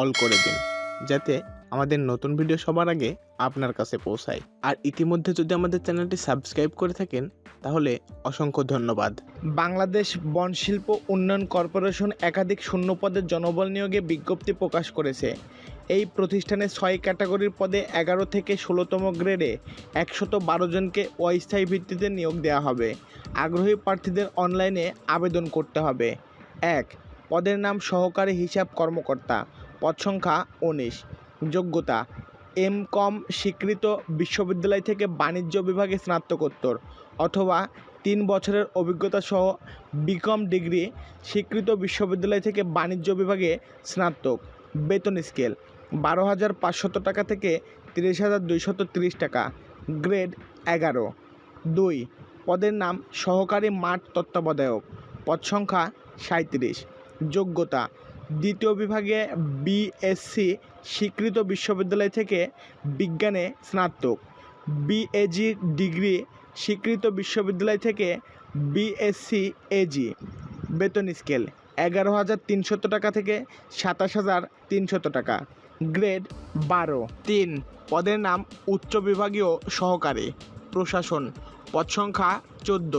All করে দিন, যাতে আমাদের নতুন ভিডিও সবার আগে আপনার কাছে পৌঁছায়। আর ইতিমধ্যে যদি আমাদের চ্যানেলটি সাবস্ক্রাইব করে থাকেন, তাহলে অসংখ্য ধন্যবাদ। বাংলাদেশ বনশিল্প উন্নয়ন কর্পোরেশন একাধিক শূন্য পদের জনবল নিয়োগে বিজ্ঞপ্তি প্রকাশ করেছে। এই প্রতিষ্ঠানে ছয় ক্যাটাগরির পদে এগারো থেকে ষোলোতম গ্রেডে একশত বারো জনকে অস্থায়ী ভিত্তিতে নিয়োগ দেওয়া হবে। আগ্রহী প্রার্থীদের অনলাইনে আবেদন করতে হবে। এক, পদের নাম সহকারী হিসাব কর্মকর্তা। পদ সংখ্যা উনিশ। যোগ্যতা এম কম স্বীকৃত বিশ্ববিদ্যালয় থেকে বাণিজ্য বিভাগে স্নাতকোত্তর অথবা তিন বছরের অভিজ্ঞতা সহ বিকম ডিগ্রি স্বীকৃত বিশ্ববিদ্যালয় থেকে বাণিজ্য বিভাগে স্নাতক। বেতন স্কেল, বারো হাজার পাঁচশত টাকা থেকে তিরিশ হাজার দুইশত তিরিশ টাকা। গ্রেড, এগারো। দুই, পদের নাম সহকারী মাঠ তত্ত্বাবধায়ক। পদ সংখ্যা সাঁত্রিশ যোগ্যতা দ্বিতীয় বিভাগে বিএসসি স্বীকৃত বিশ্ববিদ্যালয় থেকে বিজ্ঞানে স্নাতক। বিএজি ডিগ্রি স্বীকৃত বিশ্ববিদ্যালয় থেকে বিএসসি এজি বেতন স্কেল এগারো হাজার তিনশত টাকা থেকে সাতাশ হাজার তিনশত টাকা। গ্রেড বারো। তিন। পদের নাম উচ্চ বিভাগীয় সহকারী। প্রশাসন। পদ সংখ্যা চোদ্দ।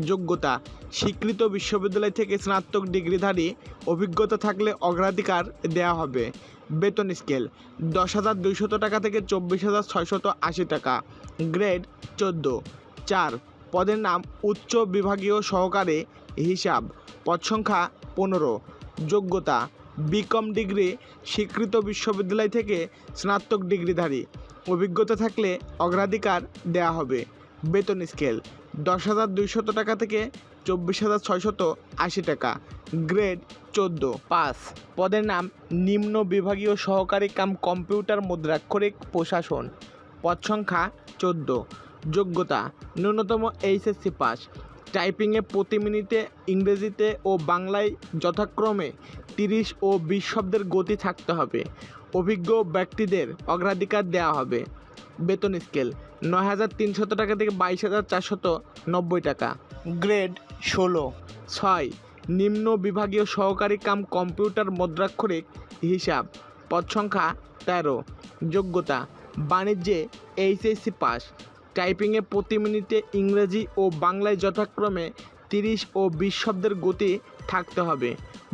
যোগ্যতা। স্বীকৃত বিশ্ববিদ্যালয় থেকে স্নাতক ডিগ্রিধারী অভিজ্ঞতা থাকলে অগ্রাধিকার দেওয়া হবে। বেতন স্কেল, দশ হাজার দুইশত টাকা থেকে চব্বিশ হাজার ছয়শত আশি টাকা। গ্রেড চোদ্দ। চার, পদের নাম উচ্চ বিভাগীয় সহকারে হিসাব। পদ সংখ্যা পনেরো। যোগ্যতা, বিকম ডিগ্রি, স্বীকৃত বিশ্ববিদ্যালয় থেকে স্নাতক ডিগ্রিধারী। অভিজ্ঞতা থাকলে অগ্রাধিকার দেওয়া হবে। বেতন স্কেল, দশ হাজার দুইশত টাকা থেকে চব্বিশ হাজার ছয়শত আশি টাকা। গ্রেড চোদ্দ, পাঁচ। পদের নাম, নিম্ন বিভাগীয় সহকারী কাম কম্পিউটার মুদ্রাক্ষরিক প্রশাসন। পদ সংখ্যা চোদ্দ। যোগ্যতা, ন্যূনতম এইচএসসি পাস। টাইপিংয়ে প্রতি মিনিটে ইংরেজিতে ও বাংলায় যথাক্রমে তিরিশ ও বিশ শব্দের গতি থাকতে হবে। অভিজ্ঞ ব্যক্তিদের অগ্রাধিকার দেওয়া হবে। বেতন স্কেল নয় হাজার তিনশত টাকা থেকে বাইশ হাজার চারশত নব্বই টাকা। গ্রেড ষোলো। ছয় নিম্ন বিভাগীয় সহকারী কাম কম্পিউটার মুদ্রাক্ষরিক হিসাব পদ সংখ্যা তেরো। যোগ্যতা বাণিজ্যে এইচএসসি পাস। টাইপিংয়ে প্রতি মিনিটে ইংরেজি ও বাংলায় যথাক্রমে তিরিশ ও বিশ শব্দের গতি থাকতে হবে।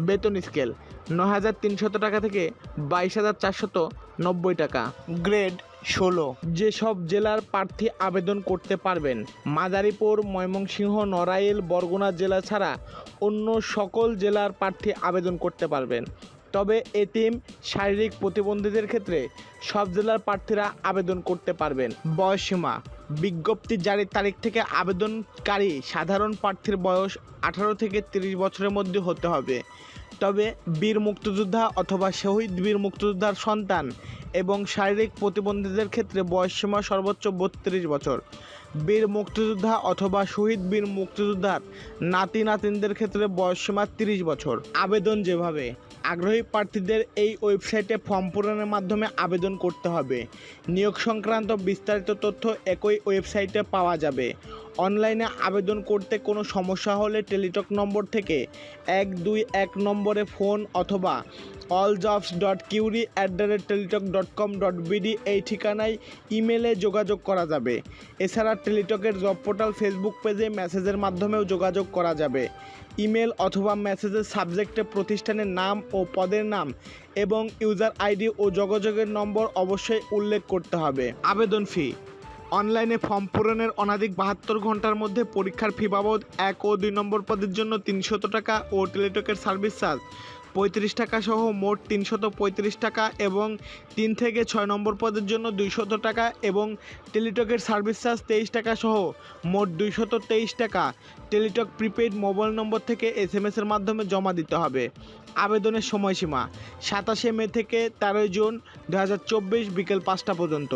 বেতন স্কেল ন হাজার তিনশত টাকা থেকে বাইশ হাজার চারশত নব্বই টাকা। গ্রেড ষোলো। যেসব জেলার প্রার্থী আবেদন করতে পারবেন, মাদারীপুর, ময়মনসিংহ, নড়াইল, বরগুনা জেলা ছাড়া অন্য সকল জেলার প্রার্থী আবেদন করতে পারবেন। তবে এতিম, শারীরিক প্রতিবন্ধীদের ক্ষেত্রে সব জেলার প্রার্থীরা আবেদন করতে পারবেন। বয়সসীমা, বিজ্ঞপ্তি জারির তারিখ থেকে আবেদনকারী সাধারণ প্রার্থীর বয়স আঠারো থেকে তিরিশ বছরের মধ্যে হতে হবে। তবে বীর মুক্তিযোদ্ধা অথবা শহীদ বীর মুক্তিযোদ্ধার সন্তান এবং শারীরিক প্রতিবন্ধীদের ক্ষেত্রে বয়সসীমা সর্বোচ্চ বত্রিশ বছর। বীর মুক্তিযোদ্ধা অথবা শহীদ বীর মুক্তিযোদ্ধার নাতি নাতিনদের ক্ষেত্রে বয়সসীমা তিরিশ বছর। আবেদন যেভাবে, আগ্রহী প্রার্থীদের এই ওয়েবসাইটে ফর্ম পূরণের মাধ্যমে আবেদন করতে হবে। নিয়োগ সংক্রান্ত বিস্তারিত তথ্য একই ওয়েবসাইটে পাওয়া যাবে। অনলাইনে আবেদন করতে কোনো সমস্যা হলে টেলিটক নম্বর থেকে এক দুই এক নম্বরে ফোন অথবা all jobs dot query at the rate Teletalk dot com dot BD এই ঠিকানায় ইমেলে যোগাযোগ করা যাবে। এছাড়া টেলিটকের জব পোর্টাল ফেসবুক পেজে মেসেজের মাধ্যমেও যোগাযোগ করা যাবে। ইমেল অথবা মেসেজের সাবজেক্টে প্রতিষ্ঠানের নাম ও পদের নাম এবং ইউজার আইডি ও যোগাযোগের নম্বর অবশ্যই উল্লেখ করতে হবে। আবেদন ফি অনলাইনে ফর্ম পূরণের অনাধিক বাহাত্তর ঘণ্টার মধ্যে পরীক্ষার ফি বাবদ এক ও দুই নম্বর পদের জন্য তিনশত টাকা ও টেলিটকের সার্ভিস চার্জ। পঁয়ত্রিশ টাকা সহ মোট তিনশত পঁয়ত্রিশ টাকা এবং তিন থেকে ছয় নম্বর পদের জন্য দুইশত টাকা এবং টেলিটকের সার্ভিস চার্জ তেইশ টাকা সহ মোট দুইশত তেইশ টাকা। টেলিটক প্রিপেইড মোবাইল নম্বর থেকে এস এম এসের মাধ্যমে জমা দিতে হবে। আবেদনের সময়সীমা সাতাশে মে থেকে তেরোই জুন দু হাজার চব্বিশ বিকেল পাঁচটা পর্যন্ত।